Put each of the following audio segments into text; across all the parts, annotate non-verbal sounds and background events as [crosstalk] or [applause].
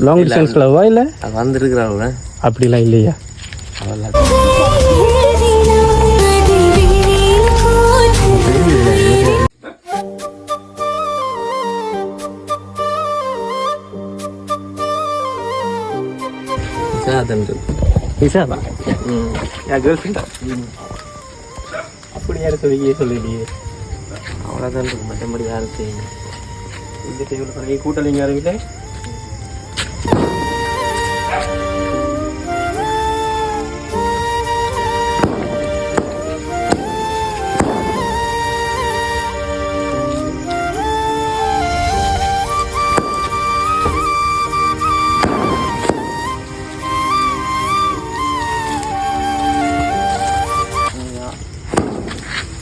Long distance லவ்வா இல்லை. வந்துருக்குறாங்க அப்படிலாம் இல்லையா? அவள் சாதன்று விசாதா ம். என் கேர்ள் ஃப்ரெண்டா அப்படி யாரும் சொல்லியே சொல்லிலையே அவ்வளோதான் இருக்கு மற்றபடி யாரும் செய்யணும் இந்த பண்ணி கூட்டலிங்க யாரும் இல்லை?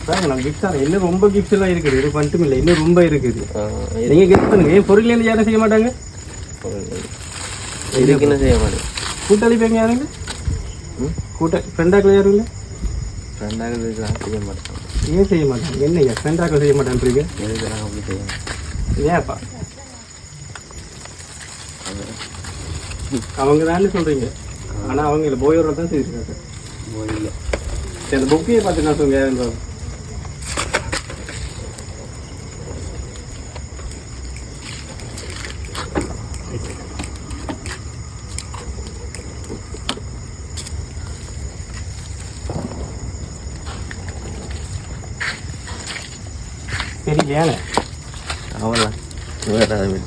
பாருங்க கிஃப்ட் தான் இன்னும் ரொம்ப கிஃப்ட்ஸ் எல்லாம் இருக்குது? இது மட்டும் இல்லை. இன்னும் ரொம்ப இருக்குது? நீங்க கெஸ்ட் பண்ணுங்க. ஏன் பொருள் இருந்து யாரும் செய்ய மாட்டாங்க? செய்ய மாட்டேன் கூட்டாளி பேங்க யாருங்க கூட்ட ஃப்ரெண்டாக்கள் யாரும் இல்லை ரெண்டாவது இதுக்கெல்லாம் செய்ய மாட்டேன் ஏன் செய்ய மாட்டாங்க என்னங்க ஃப்ரெண்டாக்கள் செய்ய மாட்டேன்றீங்க நாங்கள் அப்படி செய்யணும் ஏன்ப்பா அவங்க தான் சொல்றீங்க ஆனா அவங்க இல்லை போயோட தான் செய்திருக்காங்க இல்லை சரி அந்த புக்கையை பார்த்து நான் சொல்லுங்க யாருன்னு பாருங்க. அவளா வேற வீடு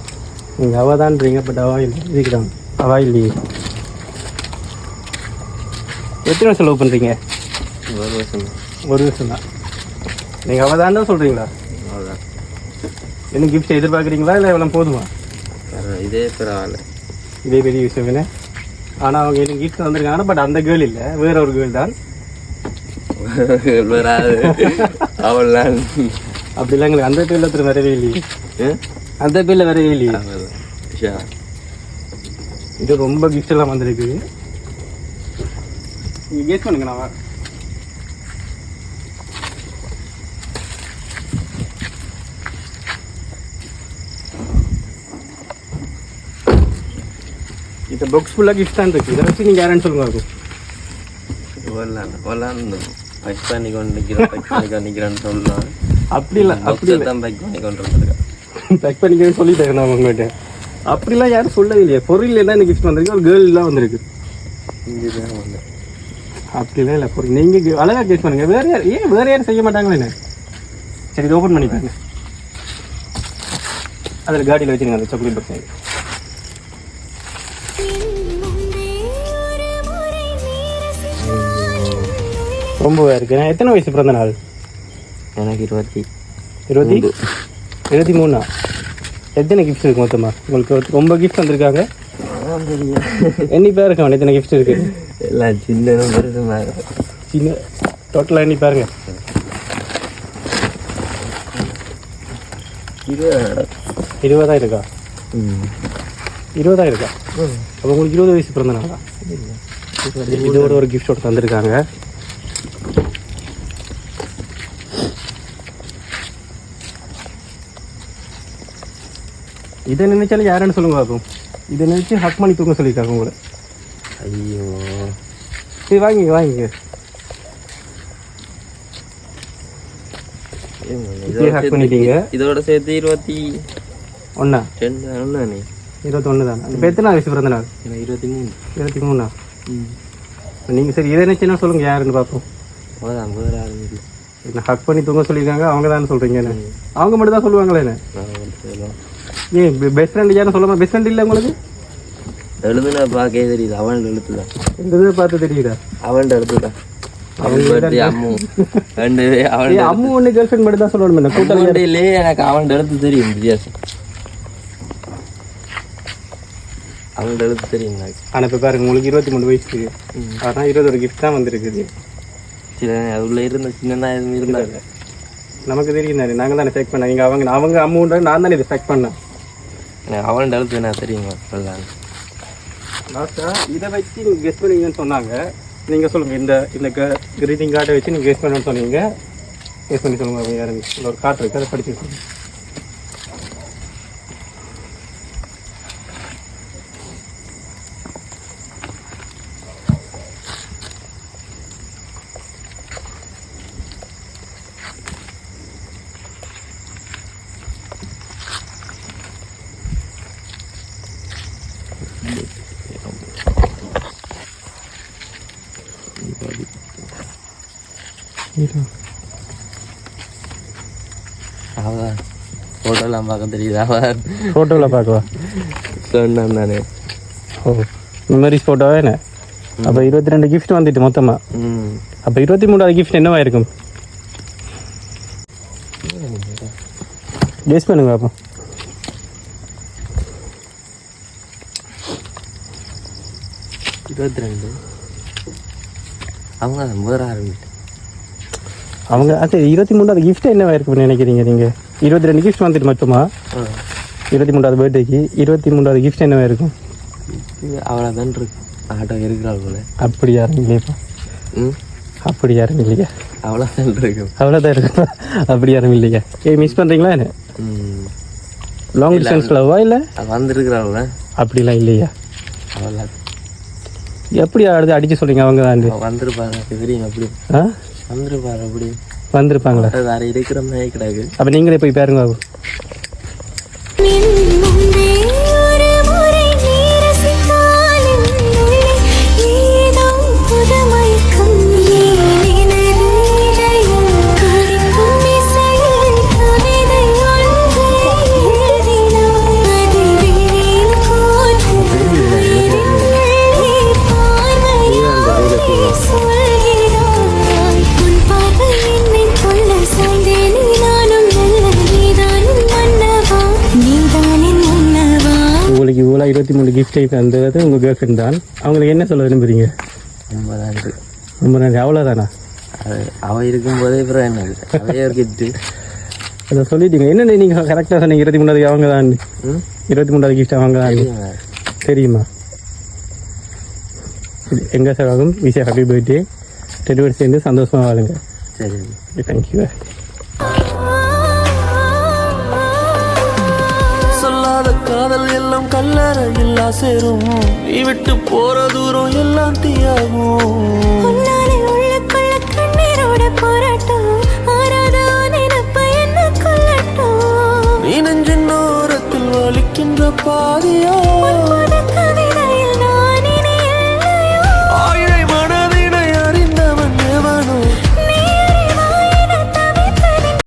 நீங்கள் அவள் தான்றீங்க பட் அவா இல்லை. இதுக்கு தான் அவா இல்லையே. எத்தனை வருஷம் லவ் பண்ணுறீங்க ஒரு வருஷம். ஒரு வருஷம் தான். நீங்கள் அவள் தான் சொல்கிறீங்களா அவ்வளோதான் என்ன கிஃப்ட் எதிர்பார்க்குறீங்களா இல்லை எவ்வளோ போதுமா? இதே பரவாயில்ல. இதே பெரிய விஷயம் என்ன ஆனால் அவங்க எனக்கு கிஃப்ட் வந்திருக்காங்க பட் அந்த கேர்ள் இல்லை. வேற ஒரு கேர்ள் தான். வராது. [laughs] அவள்லாம் அப்படிலாம் எங்களுக்கு அந்த பேரில் ஒருத்தர் வரவே இல்லையே? அந்த பேரில் வரவே இல்லையே. இது ரொம்ப கிஃப்ட் எல்லாம் வந்திருக்கு. நீங்கள் கெஸ் பண்ணுங்க நான். இந்த பாக்ஸ் ஃபுல்லாக கிஃப்ட் தான் இருக்கு. இதை வச்சு நீங்கள் யாருன்னு சொல்லுங்க இருக்கும் பைக் பண்ணி கொண்டு நிற்கிறேன் கொண்டு நிற்கிறேன்னு சொல்லலாம். அப்படி இல்லை அப்படி தான் பைக் பண்ணி கொண்டு வந்துருக்கேன் பேக் பண்ணிக்கவே சொல்லிட்டேன் நான் உங்கள்கிட்ட அப்படிலாம் யாரும் சொல்லவே இல்லையே பொருள் எல்லாம் எனக்கு கிஃப்ட் வந்திருக்கு. ஒரு கேர்ள் எல்லாம் வந்திருக்கு. அப்படிலாம் இல்லை பொருள். நீங்கள் அழகா கேஸ் பண்ணுங்க. வேற யார் ஏன் வேற யாரும் செய்ய மாட்டாங்களே என்ன? சரி இது ஓப்பன் பண்ணி பாருங்க. அதில் காடியில் வச்சுருங்க அந்த சாக்லேட் பாக்ஸ் ரொம்ப இருக்கு. நான் எத்தனை வயசு பிறந்த நாள்? எனக்கு இருபத்தி இருபத்தி? இருபத்தி மூணா? எத்தனை கிஃப்ட்ஸ் இருக்கு மொத்தமா? உங்களுக்கு ரொம்ப கிஃப்ட் வந்திருக்காங்க. எண்ணி பேர் இருக்காங்க எத்தனை கிஃப்ட் இருக்கு? எல்லாம் சின்ன சின்ன டோட்டலாக எண்ணி பாருங்க. இருபது. இருபதா இருக்கா? ம். இருபதா இருக்கா? அப்போ உங்களுக்கு இருபது வயசு பிறந்த நாளா? இதோட ஒரு கிஃப்டோட தந்திருக்காங்க. இதை நினைச்சாலும் யாருன்னு சொல்லுங்க பார்ப்போம் இதை நினைச்சு ஹக் பண்ணி தூங்க சொல்லியிருக்காங்க உங்களை. ஐயோ. சரி வாங்கிங்க வாங்கிங்க பண்ணிட்டீங்க. இதோட சேர்த்து இருபத்தி ஒன்றா ரெண்டு ஒன்றானே இருபத்தொன்று தானே? இப்போ எத்தனை வயசு பிறந்த நாள்? எனக்கு இருபத்தி மூணு. இருபத்தி மூணா? ம். நீங்கள் சரி இதை நினைச்சுன்னா சொல்லுங்க யாருன்னு பார்ப்போம் இல்லை என்ன ஹக் பண்ணி தூங்க சொல்லியிருக்காங்க. அவங்க தான் சொல்கிறீங்க என்ன? அவங்க மட்டும் தான் சொல்லுவாங்களே என்ன? ஏன் பெஸ்ட் ஃப்ரெண்ட் யாரும் சொல்லாமா பெஸ்ட் ஃப்ரெண்ட் இல்லை உங்களுக்கு? எழுதுனா பார்க்கவே தெரியுது. அவன் எழுத்து தான் இந்த இதை பார்த்து தெரியுதா அவன் எழுத்து தான் அவன் பற்றி அம்மு. ஒன்று கேர்ள் ஃப்ரெண்ட் மட்டும் தான் சொல்லணும் என்ன கூட்டம் எனக்கு அவன் எழுத்து தெரியும் வித்தியாசம். அவன் எழுத்து தெரியும் ஆனால் இப்போ பாருங்க உங்களுக்கு இருபத்தி மூணு வயசு. ஆனால் இருபது ஒரு கிஃப்ட் தான் வந்திருக்குது. சில அதுல இருந்த சின்னதா எதுவும் இருந்தாங்க நமக்கு தெரியும் நாங்கள் தானே செக் பண்ண நீங்கள் அவங்க அவங்க அம்முன்ற நான் தானே இதை செக் பண்ணேன். எனக்கு அவன் எழுத்து என்ன தெரியுமா சொல்லலாம். லாஸ்ட்டாக இதை வச்சு நீங்கள் கெஸ்ட் பண்ணுவீங்கன்னு சொன்னாங்க. நீங்கள் சொல்லுங்கள் இந்த இந்த கிரீட்டிங் கார்டை வச்சு நீங்கள் கெஸ்ட் பண்ணணும்னு சொன்னீங்க. கெஸ்ட் பண்ணி சொல்லுங்கள் யாருன்னு ஒரு கார்டு இருக்குது அதை படிச்சு சொல்லுங்கள் அவன் ஃபோட்டோலாம் பார்க்க தெரியுது? அவன் ஃபோட்டோவில் பார்க்கவா? சொன்னான் ஓ மெமரிஸ் ஃபோட்டோவே என்ன அப்போ இருபத்தி ரெண்டு கிஃப்ட் வந்துட்டு மொத்தமாக அப்போ இருபத்தி மூணாவது கிஃப்ட் என்னவா இருக்கும் கெஸ் பண்ணுங்க அப்போ இருபத்தி ரெண்டு அவங்க முதல் ஆரம்பிட்டு அவங்க அது இருபத்தி மூணாவது கிஃப்ட் என்னவா இருக்கும்னு நினைக்கிறீங்க நீங்கள் இருபத்தி ரெண்டு கிஃப்ட் வந்துட்டு மட்டுமா? இருபத்தி மூணாவது பர்த்டேக்கு இருபத்தி மூணாவது கிஃப்ட் என்னவா இருக்கும் அவ்வளோதான் இருக்கு. ஆட்டோ இருக்கிறாள் போல. அப்படி யாரும் இல்லையப்பா ம்? அப்படி யாரும் இல்லையா அவ்வளோதான் இருக்கும் அவ்வளோதான் இருக்குப்பா அப்படி யாரும் இல்லையா ஏ மிஸ் பண்ணுறீங்களா என்ன? ம். லாங் டிஸ்டன்ஸ் லவ்வா இல்லை. அது வந்திருக்கிறாள்ல. அப்படிலாம் இல்லையா? அவ்வளோ எப்படி அடுத்து அடிச்சு சொல்றீங்க அவங்க தான் வந்திருப்பாங்க. தெரியும் அப்படி. ஆ? வந்திருப்பாரு அப்படி. வந்திருப்பாங்களா? வேற இருக்கிற மாதிரி கிடக்கு அப்போ நீங்களே போய் பாருங்க இவ்வளோ இருபத்தி மூணு கிஃப்ட் தந்தது உங்கள் கேர்ள் ஃப்ரெண்ட் தான். அவங்களுக்கு என்ன சொல்ல விரும்புறீங்க? ரொம்ப இருக்கு ரொம்ப நன்றி அவ்வளோதானா அது இருக்கும்போதே அப்புறம் என்னது அவையே ஒரு கிஃப்ட்டு அதை சொல்லிட்டீங்க. என்ன நீங்கள் கரெக்டாக சொன்னீங்க. இருபத்தி மூணாவது அவங்க தான் இருபத்தி மூணாவது கிஃப்ட் அவங்க தான் தெரியுமா? எங்கள் சார்பாகவும் விஷய ஹாப்பி பர்த்டே ரெண்டு பேரும் சேர்ந்து சந்தோஷமாக வாழுங்க. சரி. தேங்க்யூ காதல் எல்லாம் கல்லறையில்லா சேரும் நீ விட்டு போற தூரம் எல்லாம் தீயாகும். உன்னாலே கண்ணீரோட போராட்டம்.